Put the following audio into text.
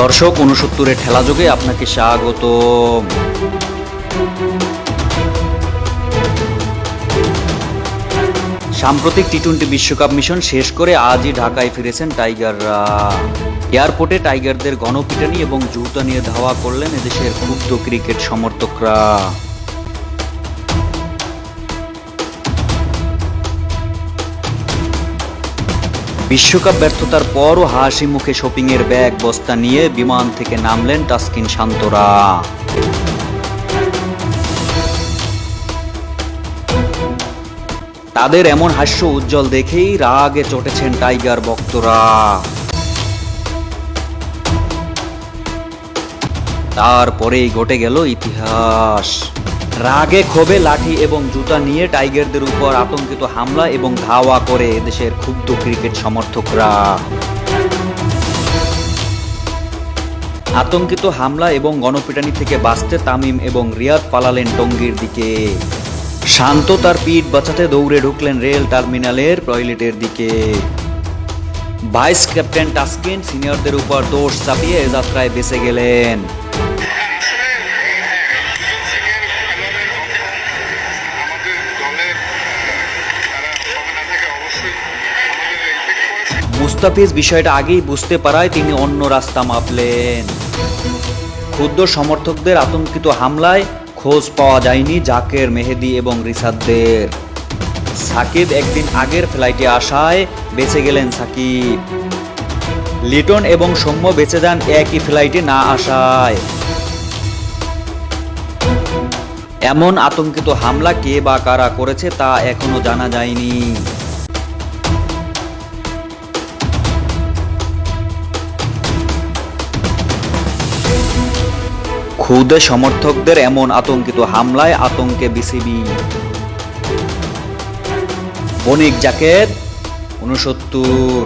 দর্শক উনসত্তরের ঠেলাযোগে আপনাকে স্বাগত সাম্প্রতিক টি টোয়েন্টি বিশ্বকাপ মিশন শেষ করে আজই ঢাকায় ফিরেছেন টাইগাররা। এয়ারপোর্টে টাইগারদের গণপিটানি এবং জুতা নিয়ে ধাওয়া করলেন এদেশের ক্ষুব্ধ ক্রিকেট সমর্থকরা। বিশ্বকাপ ব্যর্থতার পরও হাসি মুখে শপিংয়ের ব্যাগ, বস্তা নিয়ে বিমান থেকে নামলেন টাস্কিন শান্তরা। তাদের এমন হাস্য উজ্জ্বল দেখেই রাগে চটেছেন টাইগার ভক্তরা। তারপরেই ঘটে গেল ইতিহাস। রাগে ক্ষোভে লাঠি এবং জুতা নিয়ে টাইগারদের উপর আতঙ্কিত হামলা এবং ধাওয়া করে দেশের ক্ষুব্ধ ক্রিকেট সমর্থকরা। আতঙ্কিত হামলা এবং গণপিটানি থেকে বাঁচতে তামিম এবং রিয়াদ পালালেন টঙ্গীর দিকে। শান্ত তার পিঠ বাঁচাতে দৌড়ে ঢুকলেন রেল টার্মিনালের টয়লেটের দিকে। ভাইস ক্যাপ্টেন টাস্কিন সিনিয়রদের উপর দোষ চাপিয়ে এ যাত্রায় বেঁচে গেলেন। মুস্তাফিজ বিষয়টা আগেই বুঝতে পারায় তিনি অন্য রাস্তা মাপলেন। ক্ষুদ্র সমর্থকদের আতঙ্কিত হামলায় খোঁজ পাওয়া যায়নি জাকের মেহেদি এবং রিসাদদের সাকিব একদিন আগের ফ্লাইটে আসায় বেঁচে গেলেন সাকিব। লিটন এবং সৌম্য বেঁচে যান একই ফ্লাইটে না আসায়। এমন আতঙ্কিত হামলা কে বা কারা করেছে তা এখনও জানা যায়নি। খুদে সমর্থকদের এমন আতঙ্কিত হামলায় আতঙ্কে বিসিবি। বণিক জাকের উনসত্তর